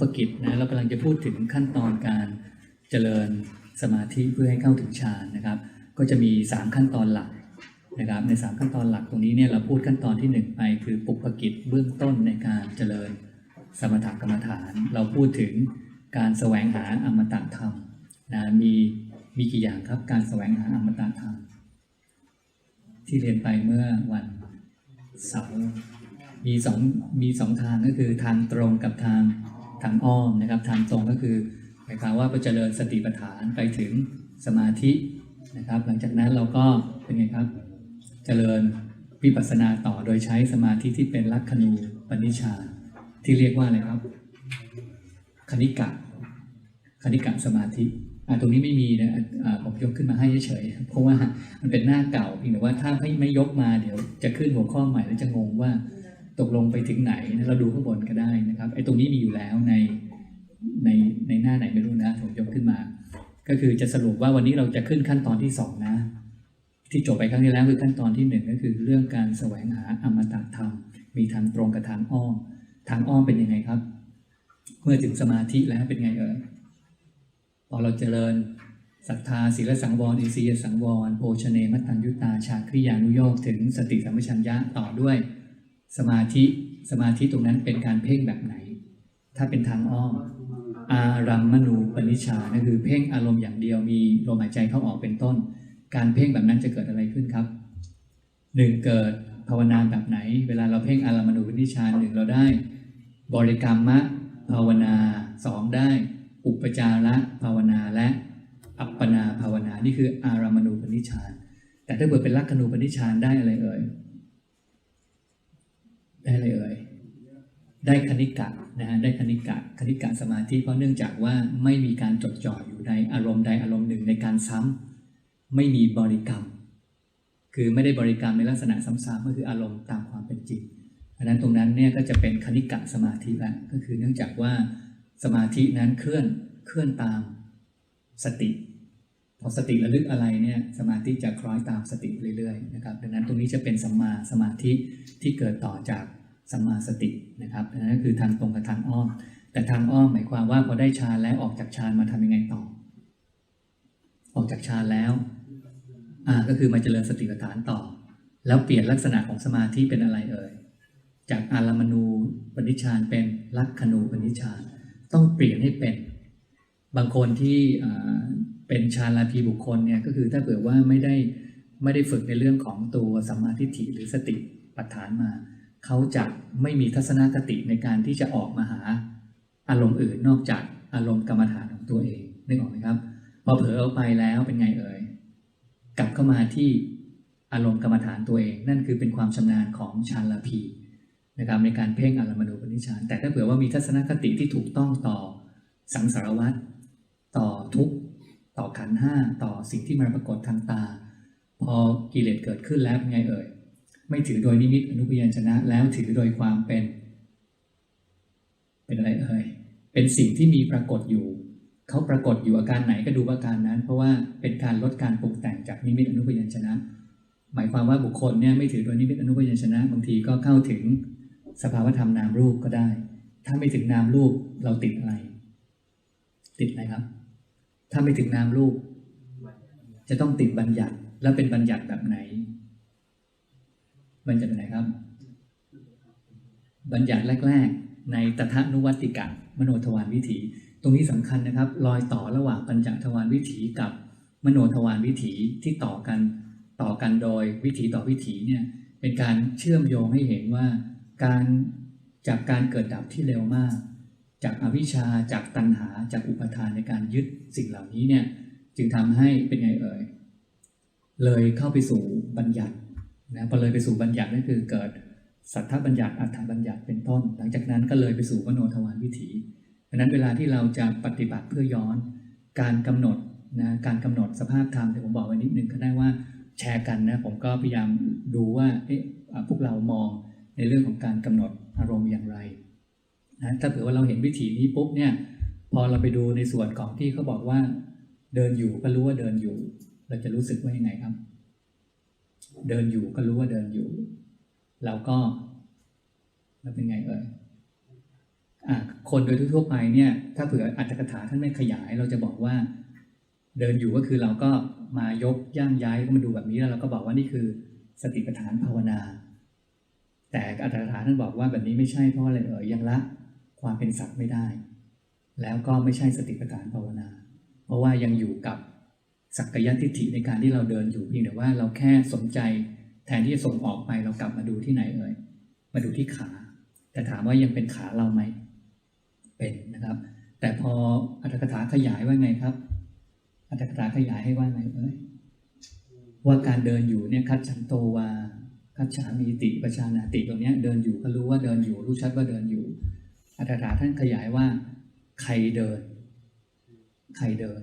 ปกิจนะเรากำลังจะพูดถึงขั้นตอนการเจริญสมาธิเพื่อให้เข้าถึงฌานนะครับ ก็จะมี 3 ขั้นตอนหลักนะครับ ใน 3 ขั้นตอนหลักตรงนี้เนี่ยเราพูดขั้นตอนทีหนึ่1 ไปคือปุปกิจเบื้องต้นในการเจริญสมถกรรมฐาน เราพูดถึงการแสวงหาอมตะธรรมนะมีมีกี่อย่างครับการแสวงหาอมตะธรรม ที่เรียนไปเมื่อวันเสาร์มีสองมีสองทางก็คือทางตรงกับทาง ทางอ้อมนะครับทางตรงก็คือหมายความว่าไปเจริญสติปัฏฐานไปถึงสมาธินะครับ หลังจากนั้นเราก็เป็นไงครับ เจริญวิปัสสนาต่อโดยใช้สมาธิที่เป็นลักขณูปนิชาที่เรียกว่าอะไรครับ คณิกะคณิกะสมาธิตรงนี้ไม่มีนะผมยกขึ้นมาให้เฉยเพราะว่ามันเป็นหน้าเก่าเพียงแต่ว่าถ้าไม่ไม่ยกมาเดี๋ยวจะขึ้นหัวข้อใหม่แล้วจะงงว่า ตกลงไปถึงไหนเราดูข้างบนก็ได้นะครับไอ้ตรงนี้มีอยู่แล้วในในในหน้าไหนไม่รู้นะผมยกขึ้นมา ก็คือจะสรุปว่าวันนี้เราจะขึ้นขั้นตอนที่สองนะ ที่จบไปครั้งที่แล้วคือขั้นตอนที่หนึ่งก็คือเรื่องการแสวงหาอมตะธรรม มีทางตรงกับทางอ้อมทางอ้อมเป็นยังไงครับ เมื่อถึงสมาธิแล้วเป็นไงเอ่ยพอเราเจริญศรัทธาศีลสังวรอินทรียสังวรโภชเนมัตตัญยุตาชาคริยานุโยกถึงสติสัมปชัญญะต่อด้วย สมาธิสมาธิตรงนั้นเป็นการเพ่งแบบไหน ถ้าเป็นทางอ้อม อารัมมณูปนิชานั่นคือเพ่งอารมณ์อย่างเดียวมีลมหายใจเข้าออกเป็นต้น การเพ่งแบบนั้นจะเกิดอะไรขึ้นครับหนึ่งเกิดภาวนาแบบไหน เวลาเราเพ่งอารัมมณูปนิชาหนึ่งเราได้ บริกรรมะภาวนาสองได้ อุปจาระภาวนาและอัปปนาภาวนา นี่คืออารัมมณูปนิชานแต่ถ้าเกิดเป็นลักขณูปนิชานได้อะไรเอ่ย ได้อะไรเอ่ยได้คณิกะนะฮะได้คณิกะคณิกะสมาธิเพราะเนื่องจากว่าไม่มีการจดจ่ออยู่ในอารมณ์ใดอารมณ์หนึ่งในการซ้ำไม่มีบริกรรม คือไม่ได้บริกรรมในลักษณะซ้ำๆก็คืออารมณ์ตามความเป็นจริงเพราะนั้นตรงนั้นเนี่ยก็จะเป็นคณิกะสมาธิล้วก็คือเนื่องจากว่าสมาธินั้นเคลื่อนเคลื่อนตามสติ พอสติระลึกอะไรเนี่ยสมาธิจะคล้อยตามสติเรื่อยๆนะครับดังนั้นตรงนี้จะเป็นสัมมาสมาธิที่เกิดต่อจากสัมมาสตินะครับนั่นคือทางตรงกับทางอ้อมแต่ทางอ้อมหมายความว่าพอได้ฌานแล้วออกจากฌานมาทำยังไงต่อ ออกจากฌานแล้วอ่าก็คือมาเจริญสติปัฏฐานต่อ แล้วเปลี่ยนลักษณะของสมาธิเป็นอะไรเอ่ยจากอารามณูปนิชานเป็นลักขณูปนิชานต้องเปลี่ยนให้เป็น บางคนที่ เป็นฌาลาภีบุคคลเนี่ยก็คือถ้าเผื่อว่าไม่ได้ไม่ได้ฝึกในเรื่องของตัวสัมมาทิฏฐิหรือสติปัฏฐานมา เขาจะไม่มีทัศนคติในการที่จะออกมาหาอารมณ์อื่นนอกจากอารมณ์กรรมฐานของตัวเองนึกออกไหมครับพอเผลอเอาไปแล้วเป็นไงเอ่ยกลับเข้ามาที่อารมณ์กรรมฐานตัวเอง นั่นคือเป็นความชำนาญของฌาลาภีนะครับในการเพ่งอารมณูปนิชานแต่ถ้าเผื่อว่ามีทัศนคติที่ถูกต้องต่อสังสารวัฏต่อทุก ต่อขันห้าต่อสิ่งที่มันปรากฏทางตา พอกิเลสเกิดขึ้นแล้วเป็นไงเอ่ย ไม่ถือโดยนิมิตอนุพยัญชนะ แล้วถือโดยความเป็น เป็นอะไรเอ่ย เป็นสิ่งที่มีปรากฏอยู่ เขาปรากฏอยู่อาการไหนก็ดูอาการนั้น เพราะว่าเป็นการลดการปรุงแต่งจากนิมิตอนุพยัญชนะ หมายความว่าบุคคลเนี่ยไม่ถือโดยนิมิตอนุพยัญชนะบางทีก็เข้าถึงสภาวธรรมนามรูปก็ได้ ถ้าไม่ถึงนามรูปเราติดอะไร ติดอะไรครับ ถ้าไม่ถึงนามรูป จะต้องติดบัญญัติแล้วเป็นบัญญัติแบบไหน บัญญัติแบบไหนครับ บัญญัติแรก ๆ ในตถานุวัติกะมโนทวารวิถี ตรงนี้สำคัญนะครับ รอยต่อระหว่างปัญจทวารวิถีกับมโนทวารวิถีที่ต่อกันต่อกันโดยวิถีต่อวิถีเนี่ยเป็นการเชื่อมโยงให้เห็นว่าการจากการเกิดดับที่เร็วมาก จากอวิชชาจากตัณหาจากอุปทานในการยึดสิ่งเหล่านี้เนี่ยจึงทำให้เป็นไงเอ่ยเลยเข้าไปสู่บัญญัตินะพอเลยไปสู่บัญญัตินั่นคือเกิดสัทธบัญญัติอัฏฐบัญญัติเป็นต้น หลังจากนั้นก็เลยไปสู่มโนทวารวิถีดังนั้นเวลาที่เราจะปฏิบัติเพื่อย้อน การกำหนดนะการกำหนดสภาพธรรมที่ผมบอกไว้นิดนึงก็ได้ว่าแชร์กันนะผมก็พยายามดูว่าเอ๊ะพวกเรามองในเรื่องของการกำหนดอารมณ์อย่างไร นะถ้าเผื่อว่าเราเห็นวิถีนี้ปุ๊บเนี่ย พอเราไปดูในส่วนของที่เขาบอกว่า เดินอยู่ก็รู้ว่าเดินอยู่ เราจะรู้สึกว่ายังไงครับ เดินอยู่ก็รู้ว่าเดินอยู่ เราก็เราเป็นไงเอ่ยคนโดยทั่วไปเนี่ย ถ้าเผื่ออัตถกถาท่านไม่ขยาย เราจะบอกว่า เดินอยู่ก็คือเราก็มายกย่างย้ายก็มาดูแบบนี้แล้วเราก็บอกว่านี่คือ สติปัฏฐานภาวนา แต่อัตถกถาท่านบอกว่าแบบนี้ไม่ใช่เพราะอะไรเอ่ยยังละ ความเป็นสัตว์ไม่ได้ แล้วก็ไม่ใช่สติปัฏฐานภาวนา เพราะว่ายังอยู่กับสักกายทิฏฐิในการที่เราเดินอยู่เพียงแต่ว่าเราแค่สนใจแทนที่จะส่งออกไปเรากลับมาดูที่ไหนเอ่ยมาดูที่ขา แต่ถามว่ายังเป็นขาเราไหมเป็นนะครับ แต่พออัตถกถาขยายว่าไงครับอัตถกถาขยายให้ว่าไงเอ้ยว่าการเดินอยู่เนี่ยคัดฉันโตวาคัดฉามีติประชานาติตรงเนี้ยเดินอยู่ก็รู้ว่าเดินอยู่รู้ชัดว่าเดินอยู่ อัตถาท่านขยายว่า ใครเดิน ใครเดิน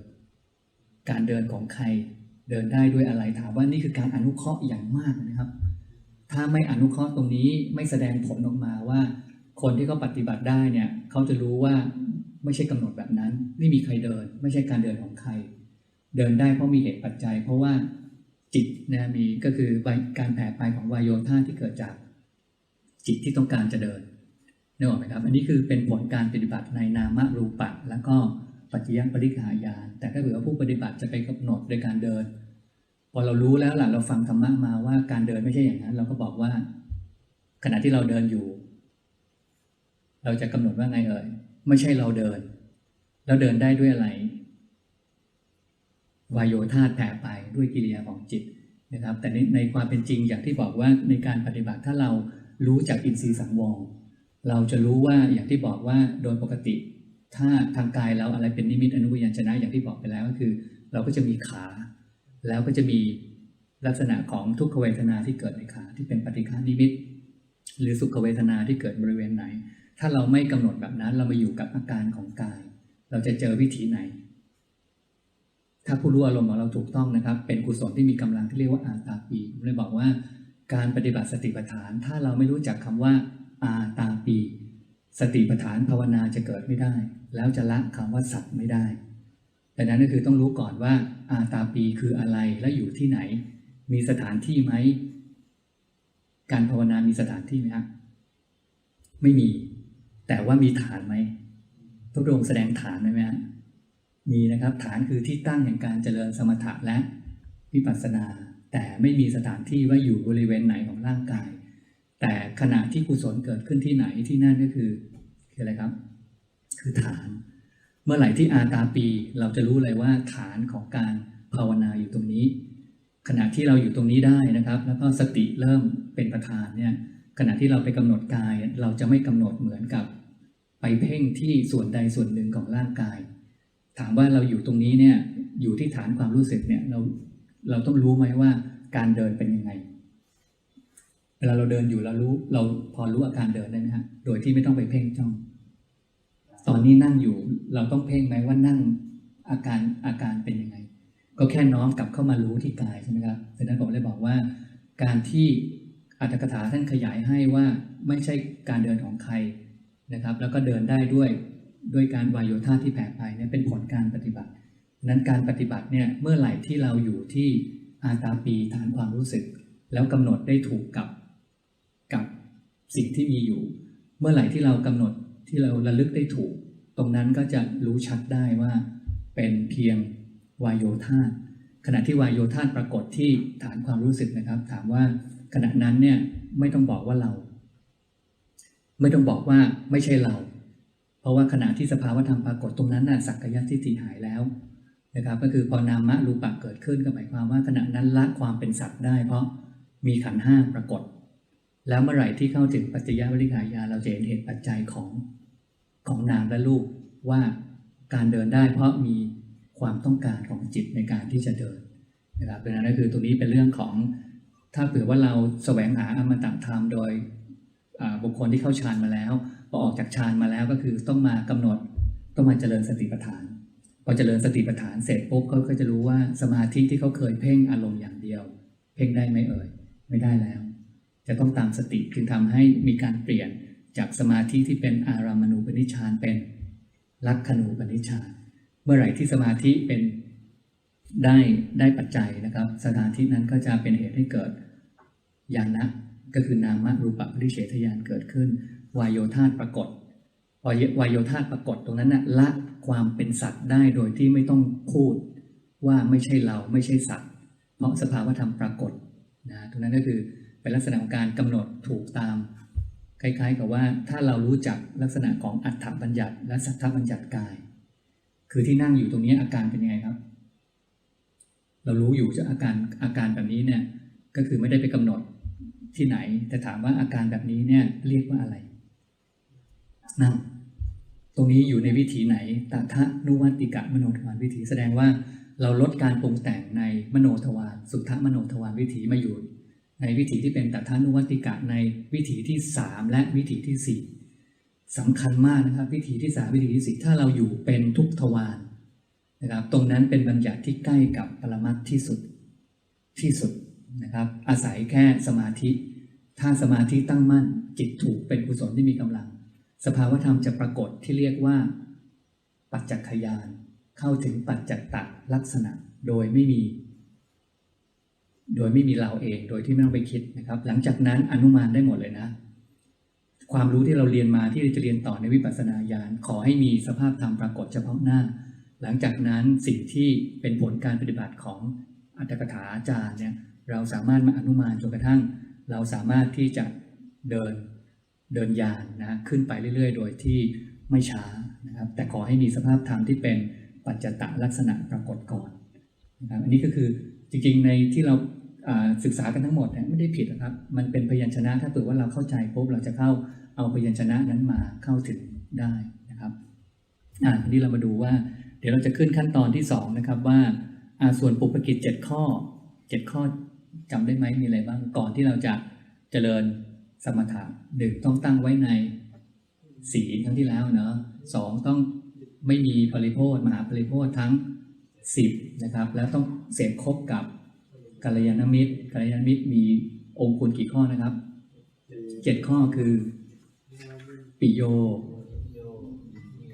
การเดินของใครเดินได้ด้วยอะไรถามว่านี่คือการอนุเคราะห์อย่างมากนะครับ ถ้าไม่อนุเคราะห์ตรงนี้ไม่แสดงผลออกมาว่า คนที่เขาปฏิบัติได้เนี่ยเขาจะรู้ว่าไม่ใช่กำหนดแบบนั้น ไม่มีใครเดิน ไม่ใช่การเดินของใคร เดินได้เพราะมีเหตุปัจจัย เพราะว่าจิตนะมีก็คือการแผ่ไปของวายโยธาที่เกิดจากจิตที่ต้องการจะเดิน นึกออกไหมครับ อันนี้คือเป็นผลการปฏิบัติในนามรูปะแล้วก็ปัจจยปริขายานแต่ถ้าเผื่อว่าผู้ปฏิบัติจะไปกำหนดโดยการเดิน พอเรารู้แล้วล่ะเราฟังธรรมะมาว่าการเดินไม่ใช่อย่างนั้น เราก็บอกว่า ขณะที่เราเดินอยู่ เราจะกำหนดว่าไงเอ่ยไม่ใช่เราเดินแล้วเดินได้ด้วยอะไรวายโยธาแผ่ไปด้วยกิริยาของจิตนะครับ แต่ในในความเป็นจริงอย่างที่บอกว่าในการปฏิบัติถ้าเรารู้จากอินทรีย์สังวร เราจะรู้ว่าอย่างที่บอกว่าโดยปกติ ถ้าทางกายเราอะไรเป็นนิมิตอนุญาณชนะอย่างที่บอกไปแล้วก็คือ เราก็จะมีขา แล้วก็จะมีลักษณะของทุกขเวทนาที่เกิดในขาที่เป็นปฏิฆานิมิต หรือสุขเวทนาที่เกิดบริเวณไหน ถ้าเราไม่กำหนดแบบนั้นเรามาอยู่กับอาการของกาย เราจะเจอวิถีไหน ถ้าผู้รู้อารมณ์ของเราถูกต้องนะครับ เป็นกุศลที่มีกำลังที่เรียกว่าอาตาปีผมเลยบอกว่า การปฏิบัติสติปัฏฐาน ถ้าเราไม่รู้จักคำว่า อาตาปี สติปัฏฐานภาวนาจะเกิดไม่ได้ แล้วจะละคำว่าสัตว์ไม่ได้ดังนั้นก็คือต้องรู้ก่อนว่าอาตาปีคืออะไรและอยู่ที่ไหน มีสถานที่ไหม การภาวนามีสถานที่ไหมครับไม่มี แต่ว่ามีฐานไหมพระองค์แสดงฐานไหมฮะมีนะครับฐานคือที่ตั้งแห่งการเจริญสมถะและวิปัสสนา แต่ไม่มีสถานที่ว่าอยู่บริเวณไหนของร่างกาย แต่ขณะที่กุศลเกิดขึ้นที่ไหนที่นั่นก็คือคืออะไรครับ คือฐาน เมื่อไหร่ที่อาตาปี เราจะรู้เลยว่าฐานของการภาวนาอยู่ตรงนี้ ขณะที่เราอยู่ตรงนี้ได้นะครับ แล้วก็สติเริ่มเป็นประธานเนี่ยขณะที่เราไปกำหนดกาย เราจะไม่กำหนดเหมือนกับ ไปเพ่งที่ส่วนใดส่วนหนึ่งของร่างกาย ถามว่าเราอยู่ตรงนี้เนี่ยอยู่ที่ฐานความรู้สึกเนี่ยเราเราต้องรู้ไหมว่าการเดินเป็นยังไง วลาเราเดินอยู่เรารู้เราพอรู้อาการเดินได้ไหมฮะ โดยที่ไม่ต้องไปเพ่งจ้อง ตอนนี้นั่งอยู่เราต้องเพ่งไหมว่านั่งอาการอาการเป็นยังไง ก็แค่น้อมกลับเข้ามารู้ที่กายใช่ไหมครับฉะนั้นผมเลยบอกว่า การที่อัตถกถาท่านขยายให้ว่าไม่ใช่การเดินของใครนะครับ แล้วก็เดินได้ด้วยด้วยการวายโยธาที่แผ่ไปเนี่ยเป็นผลการปฏิบัตินั้นการปฏิบัติเนี่ยเมื่อไหร่ที่เราอยู่ที่อาตาปีฐานความรู้สึก แล้วกำหนดได้ถูกกับ กับสิ่งที่มีอยู่ เมื่อไหร่ที่เรากำหนดที่เราระลึกได้ถูก ตรงนั้นก็จะรู้ชัดได้ว่าเป็นเพียงวายโยธาขณะที่วายโยธาปรากฏที่ฐานความรู้สึกนะครับ ถามว่าขณะนั้นเนี่ยไม่ต้องบอกว่าเรา ไม่ต้องบอกว่าไม่ใช่เรา เพราะว่าขณะที่สภาวธรรมปรากฏตรงนั้นน่ะสักกายทิฏฐิหายแล้วนะครับ ก็คือพอนามะรูปะเกิดขึ้นก็หมายความว่าขณะนั้นละความเป็นสัตว์ได้ เพราะมีขันห้าปรากฏ แล้วเมื่อไหร่ที่เข้าถึงปัจจยบริขายาเราจะเห็นเหตุปัจจัยของของนามและรูปว่าการเดินได้เพราะมีความต้องการของจิตในการที่จะเดินนะครับดังนั้นก็คือตรงนี้เป็นเรื่องของถ้าเผื่อว่าเราแสวงหาอมตะธรรมโดยบุคคลที่เข้าฌานมาแล้วพอออกจากฌานมาแล้วก็คือต้องมากำหนดต้องมาเจริญสติปัฏฐานพอเจริญสติปัฏฐานเสร็จปุ๊บเขาก็จะรู้ว่าสมาธิที่เขาเคยเพ่งอารมณ์อย่างเดียว เพ่งได้ไหมเอ่ยไม่ได้แล้ว จะต้องตามสติจึงทำให้มีการเปลี่ยนจากสมาธิที่เป็นอารามณูปนิชานเป็นลักขณูปนิชานเมื่อไหร่ที่สมาธิเป็นได้ได้ปัจจัยนะครับ สถานที่นั้นก็จะเป็นเหตุให้เกิดญานะก็คือนามรูปปริเฉทญาณเกิดขึ้น วายโยธาปรากฏพอวายโยธาปรากฏตรงนั้นนะละความเป็นสัตว์ได้โดยที่ไม่ต้องพูดว่าไม่ใช่เราไม่ใช่สัตว์ เพราะสภาวธรรมปรากฏนะตรงนั้นก็คือ เป็นลักษณะของการกำหนดถูกตาม คล้าย ๆ กับว่าถ้าเรารู้จักลักษณะของอัตถบัญญัติ และสัทธบัญญัติกาย คือที่นั่งอยู่ตรงนี้อาการเป็นยังไงครับ เรารู้อยู่จะอาการอาการแบบนี้เนี่ยก็คือไม่ได้ไปกำหนดที่ไหน แต่ถามว่าอาการแบบนี้เนี่ยเรียกว่าอะไรนั่งตรงนี้อยู่ในวิถีไหนตถะนุวัติกะมโนทวารวิถีแสดงว่าเราลดการปรุงแต่งในมโนทวารสุทธมโนทวารวิถีมาอยู่ ในวิถีที่เป็นตถานุวัติกะในวิถีที่สามและวิถีที่สี่สำคัญมากนะครับ วิถีที่สามวิถีที่สี่ถ้าเราอยู่เป็นทุกทวารนะครับตรงนั้นเป็นบัญญัติที่ใกล้กับปรมัตถ์ที่สุดที่สุดนะครับ อาศัยแค่สมาธิ ถ้าสมาธิตั้งมั่น จิตถูกเป็นกุศลที่มีกำลัง สภาวธรรมจะปรากฏที่เรียกว่า ปัจจักขยานเข้าถึงปัจจัตตลักษณะโดยไม่มี โดยไม่มีเราเองโดยที่ไม่ต้องไปคิดนะครับ หลังจากนั้นอนุมานได้หมดเลยนะ ความรู้ที่เราเรียนมาที่จะเรียนต่อในวิปัสสนาญาณขอให้มีสภาพธรรมปรากฏเฉพาะหน้า หลังจากนั้นสิ่งที่เป็นผลการปฏิบัติของอัตถกถาอาจารย์เนี่ยเราสามารถมาอนุมานจนกระทั่ง เราสามารถที่จะเดินเดินยานนะขึ้นไปเรื่อย ๆ โดยที่ไม่ช้านะครับ แต่ขอให้มีสภาพธรรมที่เป็นปัจจตลักษณะปรากฏก่อนนะครับอันนี้ก็คือจริงๆในที่เราอ่า ศึกษากันทั้งหมดไม่ได้ผิดนะครับ มันเป็นพยัญชนะถ้าเกิดว่าเราเข้าใจปุ๊บเราจะเข้าเอาพยัญชนะนั้นมาเข้าถึงได้นะครับอ่าทีนี้เรามาดูว่า เดี๋ยวเราจะขึ้นขั้นตอนที่สองนะครับว่าส่วนปุปกิจเจ็ดข้อเจ็ดข้อจำได้ไหมมีอะไรบ้างก่อนที่เราจะเจริญสมถะหนึ่งต้องตั้งไว้ในสีลครั้งที่แล้วเนาะสองต้องไม่มีปริโภทมหาปริโภททั้งสิบนะครับแล้วต้องเสพคบกับ กัลยาณมิตรกัลยาณมิตรมีองค์คุณกี่ข้อนะครับเจ็ดข้อคือ ปิโย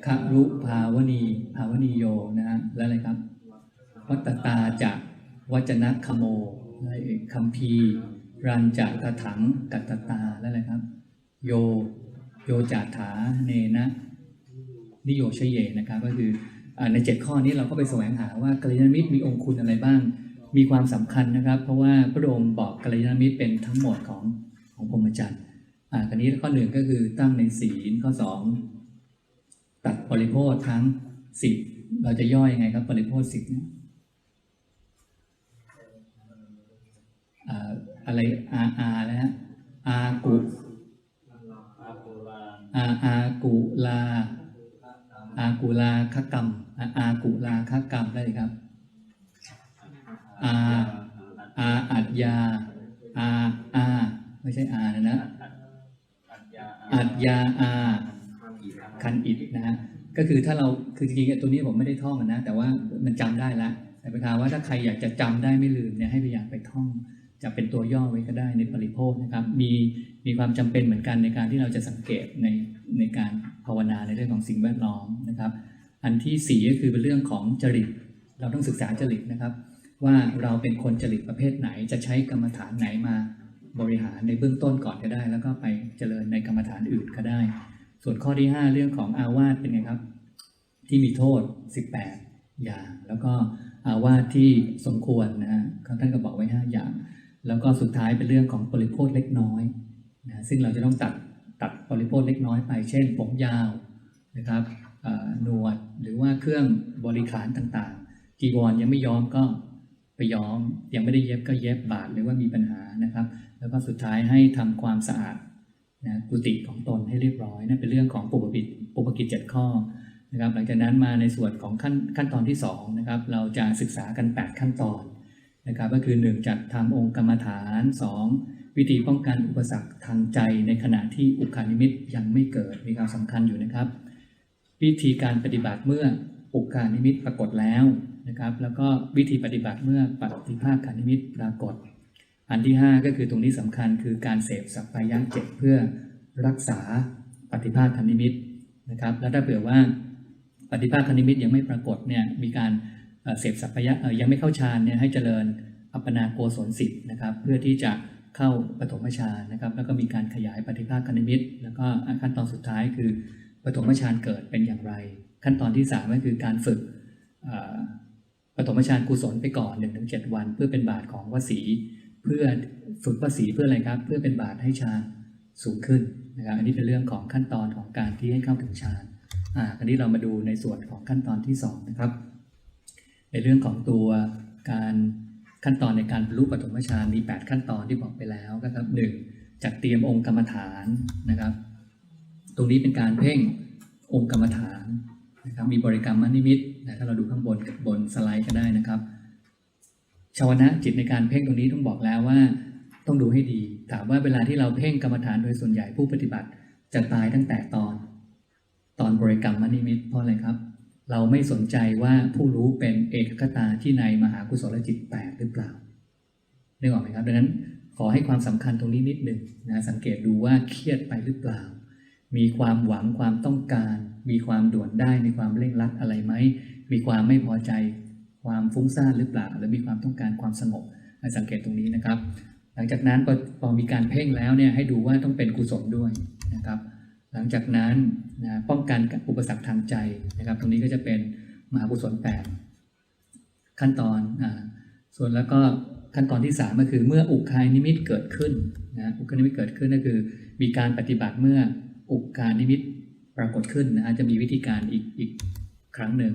คารุภาวณีภาวณีโยนะฮะแล้วอะไรครับ วัตตาจะวัจนะคโมอะไรเอ่ยคัมภีรันจะตะถังกัตตาแล้วอะไรครับ โยโยจาถาเนนะนิโยชเยนะครับ ก็คือในเจ็ดข้อนี้เราก็ไปแสวงหาว่ากัลยาณมิตรมีองค์คุณอะไรบ้าง มีความสำคัญนะครับ เพราะว่าพระองค์บอกกัลยาณมิตรเป็นทั้งหมดของของพรหมจรรย์อ่าครนี้ข้อหนึ่งก็คือตั้งในศีลข้อสองตัดบริโภคทั้งสิบเราจะย่อยยังไงครับบริโภคสิบเนี่ยอะไรอาอาแล้วอากุอาอากุลาอากุลาคกรรมอาอากุลาคกรรมได้ครับ อาอาอัจยาอาอาไม่ใช่อานะนะอัจยาอาคันอิดนะฮะก็คือถ้าเราคือจริงๆไอ้ตัวนี้ผมไม่ได้ท่องอะนะ แต่ว่ามันจำได้แล้วแต่ประธานว่าถ้าใครอยากจะจำได้ไม่ลืมเนี่ยให้พยายามไปท่องจะเป็นตัวย่อไว้ก็ได้ในปริโภคนะครับ มีมีความจำเป็นเหมือนกันในการที่เราจะสังเกตในในการภาวนาในเรื่องของสิ่งแวดล้อมนะครับ อันที่สี่ก็คือเป็นเรื่องของจริตเราต้องศึกษาจริตนะครับ ว่าเราเป็นคนจริตประเภทไหน จะใช้กรรมฐานไหนมาบริหารในเบื้องต้นก่อนก็ได้ แล้วก็ไปเจริญในกรรมฐานอื่นก็ได้ ส่วนข้อที่ 5 เรื่องของอาวาสเป็นไงครับ ที่มีโทษ 18 อย่าง แล้วก็อาวาสที่สมควรนะฮะท่านก็บอกไว้ 5 อย่าง แล้วก็สุดท้ายเป็นเรื่องของบริโภคเล็กน้อยนะซึ่งเราจะต้องตัดตัดบริโภคเล็กน้อยไป เช่น ผมยาวนะครับหนวดหรือว่าเครื่องบริขารต่างๆจีวรยังไม่ยอมก็ ไปย้อม ยังไม่ได้เย็บก็เย็บบาดหรือว่ามีปัญหานะครับ แล้วก็สุดท้ายให้ทำความสะอาดนะกุฏิของตนให้เรียบร้อยนั่นเป็นเรื่องของปุปกิจปุปกิจเจ็ดข้อนะครับ หลังจากนั้นมาในส่วนของขั้นขั้นตอนที่2นะครับเราจะศึกษากัน 8 ขั้นตอนนะครับ ก็คือ 1 จัดทำองค์กรรมฐาน 2 วิธีป้องกันอุปสรรคทางใจในขณะที่อุคานิมิตยังไม่เกิดมีความสำคัญอยู่นะครับ วิธีการปฏิบัติเมื่อ อุคานิมิตปรากฏแล้วนะครับ แล้วก็วิธีปฏิบัติเมื่อปฏิภาคานิมิตปรากฏ อันที่ 5 ก็คือตรงนี้สำคัญคือการเสพสัพพายะเจ็ดเพื่อรักษาปฏิภาคคณิมิตนะครับ แล้วถ้าเผื่อว่าปฏิภาคคณิมิตยังไม่ปรากฏเนี่ยมีการเสพสัพพายะยังไม่เข้าฌานเนี่ยให้เจริญอัปปนาโกศลสิบนะครับ เพื่อที่จะเข้าปฐมฌานนะครับ แล้วก็มีการขยายปฏิภาคคณิมิตแล้วก็ขั้นตอนสุดท้ายคือปฐมฌานเกิดเป็นอย่างไร ขั้นตอนที่สามก็คือการฝึกปฐมฌานกุศลไปก่อน1นถึงเวัน เพื่อเป็นบาทของวสีเพื่อฝึกวสีเพื่ออะไรครับ เพื่อเป็นบาทให้ฌานสูงขึ้นนะครับอันนี้เป็นเรื่องของขั้นตอนของการที่ให้เข้าถึงฌานอ่าคราวนี้เรามาดูในส่วนของขั้นตอนที่สองนะครับ ในเรื่องของตัวการขั้นตอนในการบรรลุปฐมฌานมี 8 ขั้นตอนที่บอกไปแล้วนะครับหนึ่งจัดเตรียมองค์กรรมฐานนะครับ ตรงนี้เป็นการเพ่งองค์กรรมฐาน นะครับมีบริกรรมมนิมิตนะถ้าเราดูข้างบนบนสไลด์ก็ได้นะครับชาวนะจิตในการเพ่งตรงนี้ต้องบอกแล้วว่า ต้องดูให้ดี ถามว่าเวลาที่เราเพ่งกรรมฐานโดยส่วนใหญ่ผู้ปฏิบัติ จะตายตั้งแต่ตอน ตอนบริกรรมมนิมิตเพราะอะไรครับ เราไม่สนใจว่าผู้รู้เป็นเอกคตาที่ในมหากุศลจิตแปดหรือเปล่านึกออกไหมครับดังนั้นขอให้ความสำคัญตรงนี้นิดหนึ่งนะสังเกตดูว่าเครียดไปหรือเปล่า มีความหวังความต้องการ มีความด่วนได้มีความเร่งรัดอะไรไหม มีความไม่พอใจ ความฟุ้งซ่านหรือเปล่า หรือมีความต้องการความสงบสังเกตตรงนี้นะครับ หลังจากนั้นพอพอมีการเพ่งแล้วเนี่ยให้ดูว่าต้องเป็นกุศลด้วยนะครับ หลังจากนั้นนะป้องกันอุปสรรคทางใจนะครับ ตรงนี้ก็จะเป็นมหากุศลแปดขั้นตอนอ่าส่วนแล้วก็ขั้นตอนที่สามก็คือเมื่ออุคายนิมิตเกิดขึ้นนะอุคายนิมิตเกิดขึ้นก็คือ มีการปฏิบัติเมื่อ อุคานิมิตปรากฏขึ้นนะฮะจะมีวิธีการอีกอีกครั้งหนึ่ง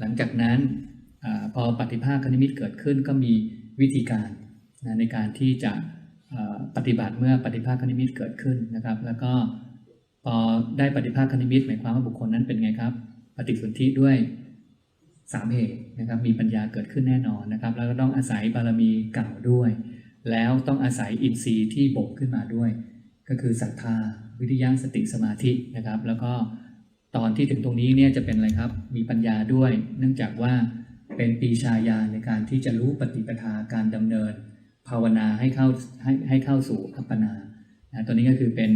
หลังจากนั้นอพอปฏิภาคนิมิตเกิดขึ้นก็มีวิธีการนะในการที่จะปฏิบัติเมื่อปฏิภาคนิมิตเกิดขึ้นนะครับ แล้วก็พอได้ปฏิภาคนิมิตหมายความว่าบุคคลนั้นเป็นไงครับ ปฏิสนธิด้วยสามเหตุนะครับมีปัญญาเกิดขึ้นแน่นอนนะครับ แล้วก็ต้องอาศัยบารมีเก่าด้วย แล้วต้องอาศัยอินทรีย์ที่บ่มขึ้นมาด้วย ก็คือศรัทธา วิทยาสติสมาธินะครับ แล้วก็ตอนที่ถึงตรงนี้เนี่ยจะเป็นอะไรครับ มีปัญญาด้วย เนื่องจากว่าเป็นปีชาญาในการที่จะรู้ปฏิปทาการดำเนิน ภาวนาให้เข้าให้ให้เข้าสู่อัปปนานะตัวนี้ก็คือเป็น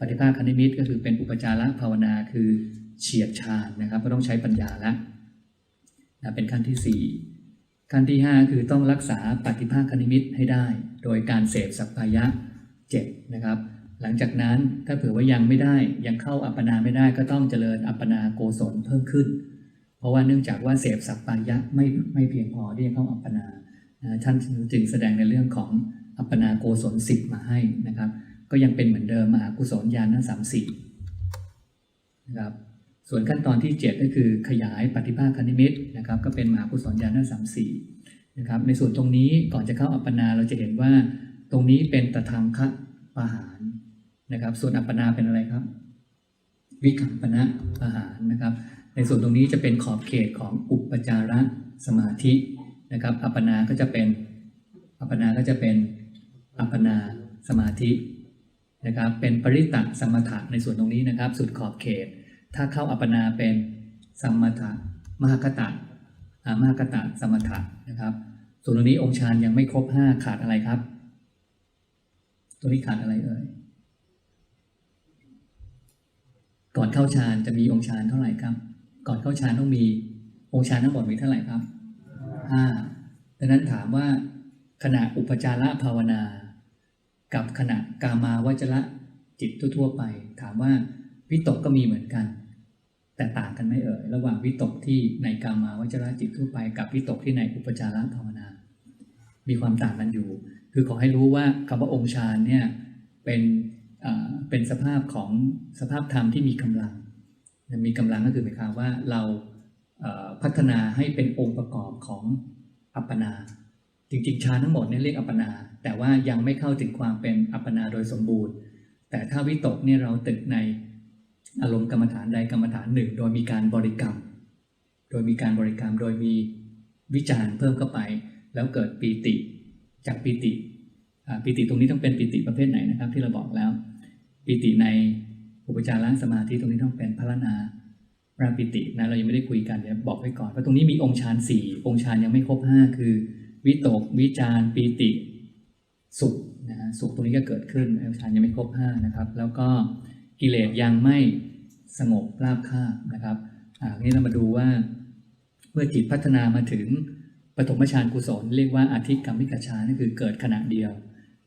ปฏิภาคคณิมิตก็คือเป็นอุปจารภาวนาคือเฉียดฌานนะครับ ก็ต้องใช้ปัญญาแล้วนะเป็นขั้นที่ 4 ขั้นที่ 5 คือต้องรักษาปฏิภาคคณิมิตให้ได้ โดยการเสพสัพพายะ7นะครับ หลังจากนั้นถ้าเผื่อว่ายังไม่ได้ยังเข้าอัปปนาไม่ได้ก็ต้องเจริญอัปปนาโกศลเพิ่มขึ้น เพราะว่าเนื่องจากว่าเสพสัพพายะไม่ไม่เพียงพอที่จะเข้าอัปปนาท่านจึงแสดงในเรื่องของอัปปนาโกศลสิบมาให้นะครับ ก็ยังเป็นเหมือนเดิมมหากุศลญาณทั้งสามสี่นะครับส่วนขั้นตอนที่ 7 ก็คือขยายปฏิภาคณิมิตนะครับก็เป็นมหากุศลญาณทั้งสามสี่นะครับในส่วนตรงนี้ก่อนจะเข้าอัปปนาเราจะเห็นว่า ตรงนี้เป็นตะทางคะปะหาร นะครับ ส่วนอัปปนาเป็นอะไรครับ วิคัมปนะปะหารนะครับ ในส่วนตรงนี้จะเป็นขอบเขตของอุปจารสมาธินะครับ อัปปนาก็จะเป็นอัปปนาก็จะเป็นอัปปนาสมาธินะครับ เป็นปริตตสมถะในส่วนตรงนี้นะครับ สุดขอบเขต ถ้าเข้าอัปปนาเป็นสมถะมหคตะอามหคตะสมถะนะครับ ส่วนตรงนี้องค์ฌานยังไม่ครบห้าขาดอะไรครับ ตัวนี้ขาดอะไรเอ่ย ก่อนเข้าฌานจะมีองค์ฌานเท่าไหร่ครับ ก่อนเข้าฌานต้องมีองค์ฌานทั้งหมดมีเท่าไหร่ครับห้าดังนั้นถามว่าขณะอุปจาระภาวนา กับขณะกามาวจระจิตทั่วๆไป ถามว่าวิตกก็มีเหมือนกัน แต่ต่างกันไหมเอ่ยระหว่างวิตกที่ในกามาวจระจิตทั่วไปกับวิตกที่ในอุปจาระภาวนา มีความต่างกันอยู่ คือขอให้รู้ว่าคำว่าองค์ฌานเนี่ยเป็น เป็นสภาพของสภาพธรรมที่มีกำลัง มีกำลังก็คือหมายความว่าเราพัฒนาให้เป็นองค์ประกอบของอัปปนา จริงๆฌานทั้งหมดเนี่ยเรียกอัปปนา แต่ว่ายังไม่เข้าถึงความเป็นอัปปนาโดยสมบูรณ์ แต่ถ้าวิตกเนี่ยเราตึกในอารมณ์กรรมฐานใดกรรมฐานหนึ่ง โดยมีการบริกรรม โดยมีการบริกรรมโดยมีวิจารณ์เพิ่มเข้าไป แล้วเกิดปีติจากปีติปีติตรงนี้ต้องเป็นปีติประเภทไหนนะครับ ที่เราบอกแล้ว ปีติในอุปจารสมาธิตรงนี้ต้องเป็นพระนาราปิตินะเรายังไม่ได้คุยกันเดี๋ยวบอกไว้ก่อนเพราะตรงนี้มีองค์ฌานสี่องค์ฌานยังไม่ครบห้าคือ วิตกวิจารปีติ สุขนะสุขตรงนี้ก็เกิดขึ้นองค์ฌานยังไม่ครบห้านะครับ แล้วก็กิเลสยังไม่สงบราบคาบนะครับอ่านี้เรามาดูว่าเมื่อจิตพัฒนามาถึงปฐมฌานกุศลเรียกว่าอาทิกรรมิกฌานนั่นคือเกิดขณะเดียว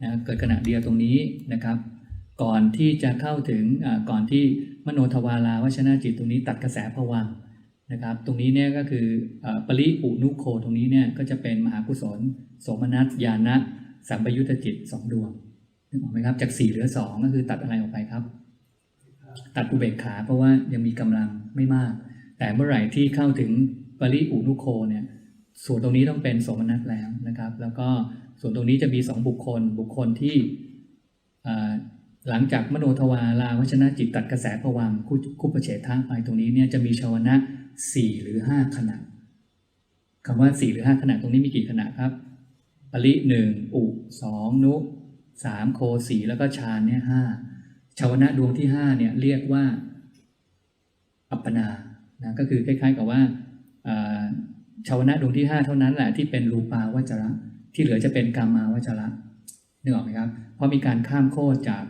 นะเกิดขณะเดียวตรงนี้นะครับ ก่อนที่จะเข้าถึงก่อนที่มโนทวาราวชนะจิตตรงนี้ตัดกระแสผวังนะครับ ตรงนี้เนี่ยก็คือปริอุนุโคตรงนี้เนี่ยก็จะเป็นมหากุศลสมนัสญาณะสัมปยุตตจิตสองดวงนึกออกไหมครับจากสี่เหลือสองก็คือตัดอะไรออกไปครับ ตัดอุเบกขาเพราะว่ายังมีกำลังไม่มาก แต่เมื่อไหร่ที่เข้าถึงปริอุนุโคเนี่ยส่วนตรงนี้ต้องเป็นสมนัสแล้วนะครับ แล้วก็ส่วนตรงนี้จะมีสองบุคคล บุคคลที่ หลังจากมโนทวาราวัชนะจิตตัดกระแสผวังค์คุคุปเฉทะไปตรงนี้เนี่ยจะมีชาวนะสี่หรือห้าขณะคำว่าสี่หรือห้าขณะตรงนี้มีกี่ขณะครับปริหนึ่งอุสองนุสามโคสี่แล้วก็ฌานเนี่ยห้าชาวนะดวงที่ห้าเนี่ยเรียกว่า อัปปนานะก็คือคล้าย ๆ กับว่าชาวนะดวงที่ห้าเท่านั้นแหละที่เป็นรูปาวจระ ที่เหลือจะเป็นกามาวจระนึกออกไหมครับ เพราะมีการข้ามโคจาก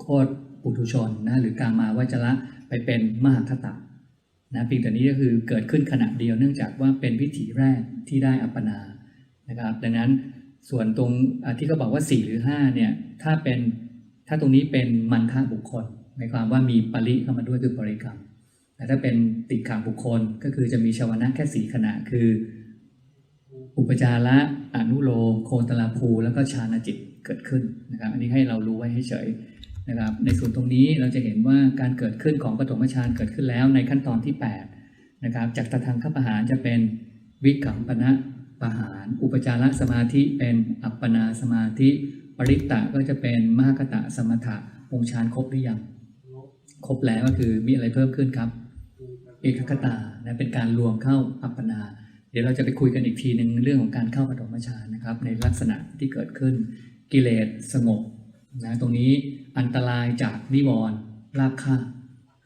โคตรปุถุชนนะหรือกามาวจระไปเป็นมหาคตะนะเพียงแต่นี้ก็คือเกิดขึ้นขณะเดียวเนื่องจากว่าเป็นวิถีแรกที่ได้อัปปนานะครับ ดังนั้นส่วนตรงที่เขาบอกว่า 4 หรือ5เนี่ยถ้าเป็นถ้าตรงนี้เป็นมันทะบุคคลหมายความว่ามีปริเข้ามาด้วยคือบริกรรม แต่ถ้าเป็นติดขังบุคคลก็คือจะมีชาวนะแค่สี่ขณะคือ อุปจาระอนุโลมโคนตลาภู แล้วก็ฌานจิตเกิดขึ้นนะครับ อันนี้ให้เรารู้ไว้ให้เฉย นะครับ ในส่วนตรงนี้เราจะเห็นว่าการเกิดขึ้นของปฐมฌานเกิดขึ้นแล้วในขั้นตอนที่ 8 นะครับ จากตทางขปหารจะเป็นวิกัมปนะปหาร อุปจารสมาธิเป็นอัปปนาสมาธิ ปริตตะก็จะเป็นมหคตะสมถะองค์ฌานครบหรือยัง ครบแล้วก็คือมีอะไรเพิ่มขึ้นครับ เอกคตานะเป็นการรวมเข้าอัปปนา เดี๋ยวเราจะไปคุยกันอีกทีหนึ่งเรื่องของการเข้าปฐมฌานนะครับในลักษณะที่เกิดขึ้นกิเลสสงบ นะตรงนี้อันตรายจากนิวรณ์รากข้า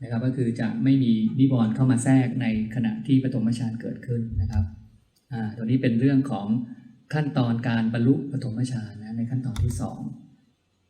นะครับก็คือจะไม่มีนิวรณ์เข้ามาแทรกในขณะที่ปฐมฌานเกิดขึ้นนะครับอ่าตรงนี้เป็นเรื่องของขั้นตอนการบรรลุปฐมฌานนะในขั้นตอนที่สอง